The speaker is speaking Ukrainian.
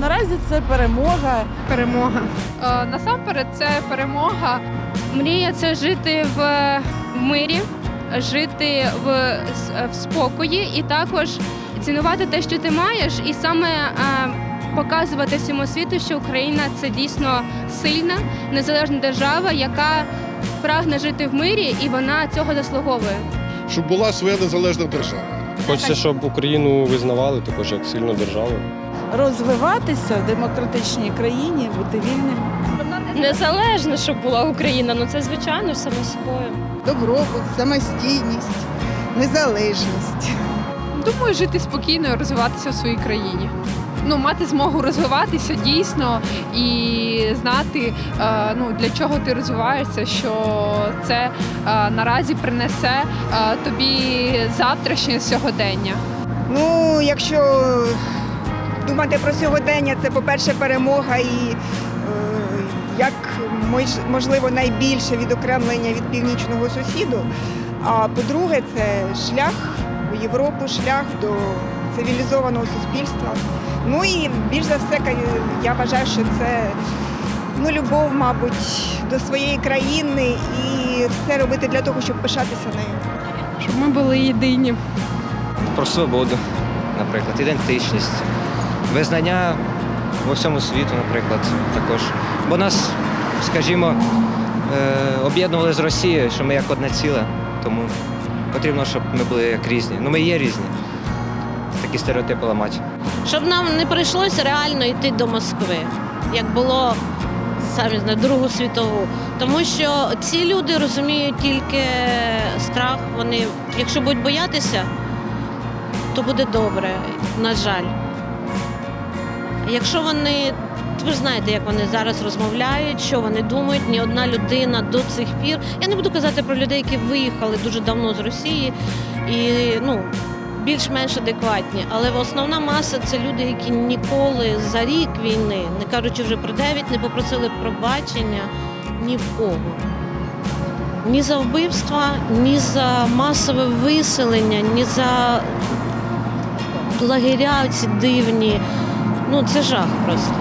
наразі це перемога. Перемога. Е, насамперед, це перемога. Мрія це жити в мирі, жити в, в спокої і також цінувати те, що ти маєш, і саме е, показувати всьому світу, що Україна це дійсно сильна, незалежна держава, яка прагне жити в мирі, і вона цього заслуговує. щоб була своя незалежна держава. Хочеться, щоб Україну визнавали також як сильну державу. Розвиватися в демократичній країні, бути вільним. Незалежно, щоб була Україна, ну це звичайно само собою. добробут, самостійність, незалежність. Думаю, жити спокійно і розвиватися в своїй країні. Ну, мати змогу розвиватися дійсно і знати, е, ну, для чого ти розвиваєшся, що це е, наразі принесе е, тобі завтрашнє сьогодення. Ну, якщо думати про сьогодення, це, по-перше, перемога і е, як можливо найбільше відокремлення від північного сусіду. А по-друге, це шлях у Європу, шлях до цивілізованого суспільства. Ну і більш за все, ка- я вважаю, що це ну, любов, мабуть, до своєї країни і все робити для того, щоб пишатися нею. Щоб ми були єдині. про свободу, наприклад, ідентичність, визнання в усьому світу, наприклад, також. Бо нас, скажімо, е, об'єднували з Росією, що ми як одне ціле, тому потрібно, щоб ми були як різні. Ну, ми є різні. Такі стереотипи ламати. щоб нам не прийшлося реально йти до Москви, як було самі на Другу світову. Тому що ці люди розуміють тільки страх. Вони, якщо будуть боятися, то буде добре, на жаль. Якщо вони, ви ж знаєте, як вони зараз розмовляють, що вони думають, ні одна людина до цих пір. Я не буду казати про людей, які виїхали дуже давно з Росії і ну, більш-менш адекватні. Але основна маса це люди, які ніколи за рік війни, не кажучи вже про 9, не попросили пробачення ні в кого. Ні за вбивства, ні за масове виселення, ні за лагеря ці дивні. Ну, це жах просто.